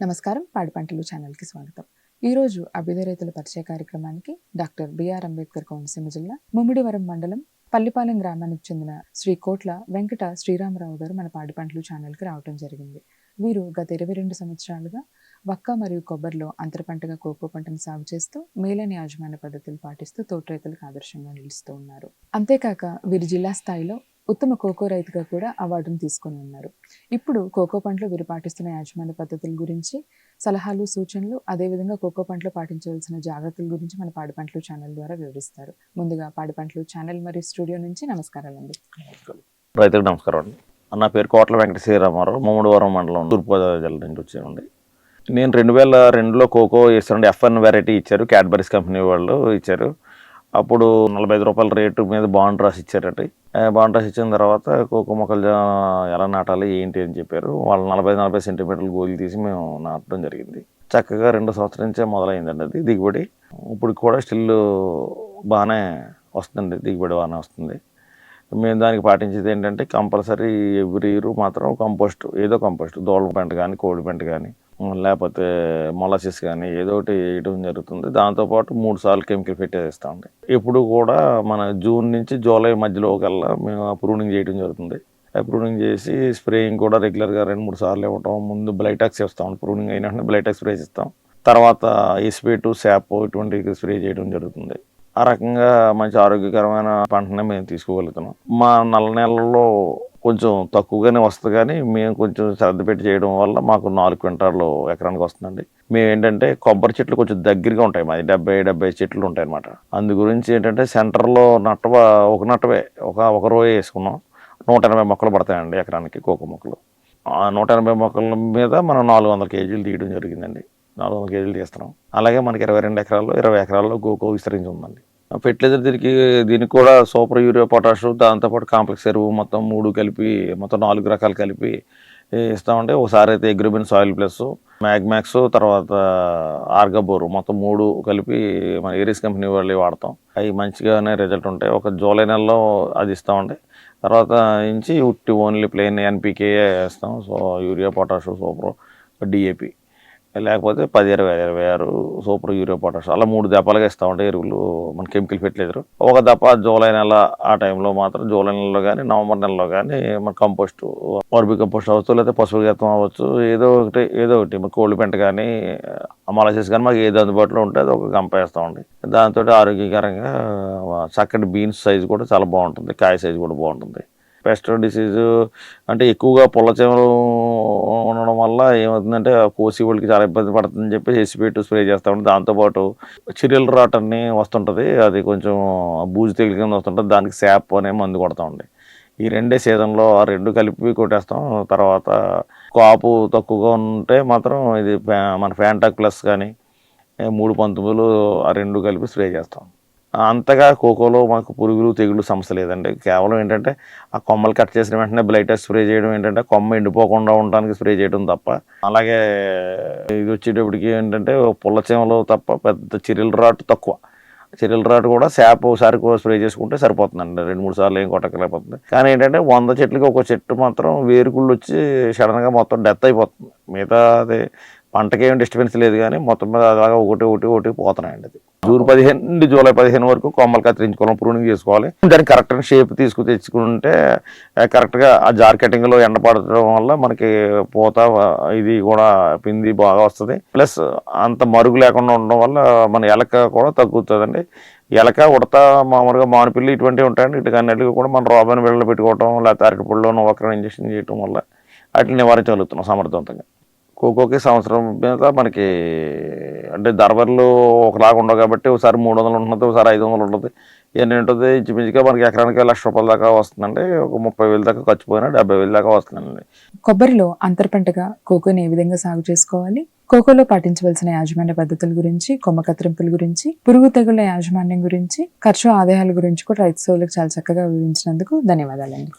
నమస్కారం. పాడి పంటలు ఛానల్కి స్వాగతం. ఈరోజు అభ్యుదయ రైతుల పరిచయ కార్యక్రమానికి డాక్టర్ బిఆర్ అంబేద్కర్ కోనసీమ జిల్లా ముమ్మిడివరం మండలం పల్లిపాలెం గ్రామానికి చెందిన శ్రీ కోట్ల వెంకట శ్రీరామరావు గారు మన పాడి పంటలు ఛానల్కి రావడం జరిగింది. వీరు గత ఇరవై రెండు సంవత్సరాలుగా వక్క మరియు కొబ్బరిలో అంతర పంటగా కోకో పంటను సాగు చేస్తూ మేలైన యాజమాన్య పద్ధతులు పాటిస్తూ తోట రైతులకు ఆదర్శంగా నిలుస్తూ ఉన్నారు. అంతేకాక వీరి జిల్లా స్థాయిలో ఉత్తమ కోకో రైతుగా కూడా అవార్డును తీసుకొని ఉన్నారు. ఇప్పుడు కోకో పంటలో వీరు పాటిస్తున్న యాజమాన్య పద్ధతుల గురించి సలహాలు సూచనలు అదేవిధంగా కోకో పంటలో పాటించవలసిన జాగ్రత్తల గురించి మన పాడి పంటలు ఛానల్ ద్వారా వివరిస్తారు. ముందుగా పాడి పంటలు ఛానల్ మరియు స్టూడియో నుంచి నమస్కారాలండి. రైతులకు నమస్కారం అండి. నా పేరు కోట్ల వెంకట శ్రీరామారావు ముమ్మడివరం మండలం తూర్పుగోదావరి జిల్లా నుంచి వచ్చానండి. నేను రెండు వేల రెండులో కోకో వేస్తానండి ఎఫ్ఎన్ వెరైటీ ఇచ్చారు. క్యాడ్బరీస్ కంపెనీ వాళ్ళు ఇచ్చారు. అప్పుడు నలభై ఐదు రూపాయల రేటు మీద బాండ్ రాసి ఇచ్చారట. బాండ్ రాసి ఇచ్చిన తర్వాత కోకో మొక్కలు ఎలా నాటాలి ఏంటి అని చెప్పారు. వాళ్ళు నలభై నలభై సెంటీమీటర్లు గోలు తీసి మేము నాటడం జరిగింది. చక్కగా రెండు సంవత్సరం నుంచే మొదలైందండి అది దిగుబడి. ఇప్పుడు కూడా స్టిల్ బాగానే వస్తుందండి దిగుబడి బాగానే వస్తుంది. మేము దానికి పాటించేది ఏంటంటే కంపల్సరీ ఎవ్రీ ఇయర్ మాత్రం కంపోస్ట్ ఏదో కంపోస్ట్ దోళ్ళ పెంట కానీ కోడి పెంట కానీ లేకపోతే మొలసిస్ కానీ ఏదో ఒకటి వేయడం జరుగుతుంది. దాంతోపాటు మూడు సార్లు కెమికల్ పెట్టేస్తామండి ఇప్పుడు కూడా మన జూన్ నుంచి జూలై మధ్యలో కల్లా మేము ప్రూనింగ్ చేయడం జరుగుతుంది. ప్రూనింగ్ చేసి స్ప్రేయింగ్ కూడా రెగ్యులర్గా రెండు మూడు సార్లు ఇవ్వటం ముందు బ్లైటాక్స్ ఇస్తాం ప్రూనింగ్ అయిన బ్లైటాక్స్ స్ప్రే ఇస్తాం తర్వాత ఎస్పీ టు శాప్ ఇటువంటి స్ప్రే చేయడం జరుగుతుంది. ఆ రకంగా మంచి ఆరోగ్యకరమైన పంటనే మేము తీసుకోగలుగుతున్నాం. మా నల్ల నెలల్లో కొంచెం తక్కువగానే వస్తుంది కానీ మేము కొంచెం శ్రద్ధ పెట్టి చేయడం వల్ల మాకు నాలుగు క్వింటాలు ఎకరానికి వస్తుందండి. మేము ఏంటంటే కొబ్బరి చెట్లు కొంచెం దగ్గరగా ఉంటాయి మాది డెబ్బై డెబ్బై చెట్లు ఉంటాయి అనమాట అందు గురించి ఏంటంటే సెంటర్లో నట్టవ ఒక నట్టవే ఒక ఒక రోజు వేసుకున్నాం. నూట ఎనభై మొక్కలు పడతాయండి ఎకరానికి కోకో మొక్కలు. ఆ నూట ఎనభై మొక్కల మీద మనం నాలుగు వందల కేజీలు తీయడం జరిగిందండి. నాలుగు కేజీలు తీస్తున్నాం. అలాగే మనకి ఇరవై రెండు ఎకరాల్లో ఇరవై ఎకరాల్లో గోకో విస్తరించి ఉందండి. ఫెర్టిలైజర్ దీనికి దీనికి కూడా సూపర్ యూరియా పొటాష్ దాంతోపాటు కాంప్లెక్స్ ఎరువు మొత్తం మూడు కలిపి మొత్తం నాలుగు రకాలు కలిపి ఇస్తామంటే ఒకసారి అయితే అగ్రిబిన్ సాయిల్ ప్లస్ మ్యాగ్మాక్స్ తర్వాత ఆర్గబోరు మొత్తం మూడు కలిపి మన ఏరియస్ కంపెనీ వాళ్ళు వాడతాం. అవి మంచిగానే రిజల్ట్ ఉంటాయి. ఒక జూలై నెలలో అది ఇస్తామండి. తర్వాత నుంచి ఉట్టి ఓన్లీ ప్లెయిన్ ఎన్పికే వేస్తాం so urea potash super DAP. లేకపోతే పది ఇరవై ఇరవై ఆరు సూపర్ యూరియా పొటాష్ అలా మూడు దెబ్బలుగా ఇస్తూ ఉంటాయి ఎరువులు మన కెమికల్ ఫెర్టిలైజర్. ఒక దెబ్బ జూలై నెల ఆ టైంలో మాత్రం జూలై నెలలో కానీ నవంబర్ నెలలో కానీ మన కంపోస్ట్ వర్బి కంపోస్ట్ అవ్వచ్చు లేకపోతే పశువుల గతం అవ్వచ్చు ఏదో ఒకటి ఏదో ఒకటి. మన కోళ్ళ పెంట కానీ అమాలసిస్ కానీ మాకు ఏది అందుబాటులో ఉంటే అది ఒక గంప వేస్తామండి దాంతో ఆరోగ్యకరంగా చక్కటి బీన్స్ సైజు కూడా చాలా బాగుంటుంది కాయ సైజు కూడా బాగుంటుంది. పెస్ట్ డిసీజు అంటే ఎక్కువగా పొల్లచెమలు ఉండడం వల్ల ఏమవుతుందంటే ఆ కోసి వాళ్ళకి చాలా ఇబ్బంది పడుతుందని చెప్పి ఎసిపెట్టు స్ప్రే చేస్తా ఉంటుంది దాంతోపాటు చిరియల్ రాట్ అని వస్తుంటుంది. అది కొంచెం బూజు తెగులు కింద వస్తుంటుంది. దానికి శాప్ అనే మందు కొడతా ఉండే. ఈ రెండే సీజన్లో ఆ రెండు కలిపి కొట్టేస్తాం. తర్వాత కాపు తక్కువగా ఉంటే మాత్రం ఇది ఫ్యా- మన ఫ్యాంటాక్ ప్లస్ కానీ మూడు పంతొమ్మిదిలు ఆ రెండు కలిపి స్ప్రే చేస్తాం. అంతగా కోకోలో మాకు పురుగులు తెగులు సమస్య లేదండి. కేవలం ఏంటంటే ఆ కొమ్మలు కట్ చేసిన వెంటనే బ్లైటస్ స్ప్రే చేయడం ఏంటంటే కొమ్మ ఎండిపోకుండా ఉండడానికి స్ప్రే చేయడం తప్ప. అలాగే ఇది వచ్చేటప్పటికి ఏంటంటే పుల్లచీమలు తప్ప పెద్ద చిరిల్ రాట్ తక్కువ. చిరిల్ రాట్ కూడా శాప్ ఒకసారి స్ప్రే చేసుకుంటే సరిపోతుందండి. రెండు మూడు సార్లు ఏం కొట్టకలేకపోతుంది కానీ ఏంటంటే వంద చెట్లకి ఒక చెట్టు మాత్రం వేరుకుళ్ళు వచ్చి సడన్గా మొత్తం డెత్ అయిపోతుంది. మిగతా అది పంటకేం డిస్టర్బెన్స్ లేదు కానీ మొత్తం మీద అలాగా ఒకటి ఒకటి ఒకటి పోతున్నాయండి అది. జూన్ పదిహేను నుండి జూలై పదిహేను వరకు కొమ్మలు కత్తిరించుకోవాలి ప్రూనింగ్ చేసుకోవాలి. దానికి కరెక్ట్ షేప్ తీసుకు తెచ్చుకుంటే కరెక్ట్గా ఆ జార్ కటింగ్లో ఎండ పడటం వల్ల మనకి పూత ఇది కూడా పింది బాగా వస్తుంది. ప్లస్ అంత మరుగు లేకుండా ఉండడం వల్ల మన ఎలక కూడా తగ్గుతుందండి. ఎలక ఉడత మామూలుగా మానుపిల్లి ఇటువంటివి ఉంటాయండి. ఇటు అన్నిటికీ కూడా మనం రోబన్ బిళ్ళలు పెట్టుకోవటం లేకపోతే అరటిపళ్ళలోనూ ఒకరిని ఇంజక్షన్ చేయటం వల్ల వాటిని నివారించగలుగుతున్నాం సమర్థవంతంగా. కోకోకి సంవత్సరం మీద మనకి అంటే ధరలు ఒకలాగా ఉండవు కాబట్టి ఒకసారి మూడు వందలు ఉంటుంది ఒకసారి ఐదు వందలు ఉంటుంది ఇవన్నీ ఉంటుంది ఇంచుమించుగా మనకి ఎకరానికి లక్ష రూపాయల దాకా వస్తుందండి. ఒక ముప్పై వేలు దాకా ఖర్చు పోయినా డెబ్బై వేలు దాకా వస్తుందండి. కొబ్బరిలో అంతర పంటగా కోకోని ఏ విధంగా సాగు చేసుకోవాలి? కోకోలో పాటించవలసిన యాజమాన్య పద్ధతుల గురించి కొమ్మ కత్తిరింపుల గురించి పురుగు తెగుళ్ళ యాజమాన్యం గురించి ఖర్చు ఆదాయాల గురించి కూడా రైతు సోదరులకు చాలా చక్కగా వివరించినందుకు ధన్యవాదాలండి.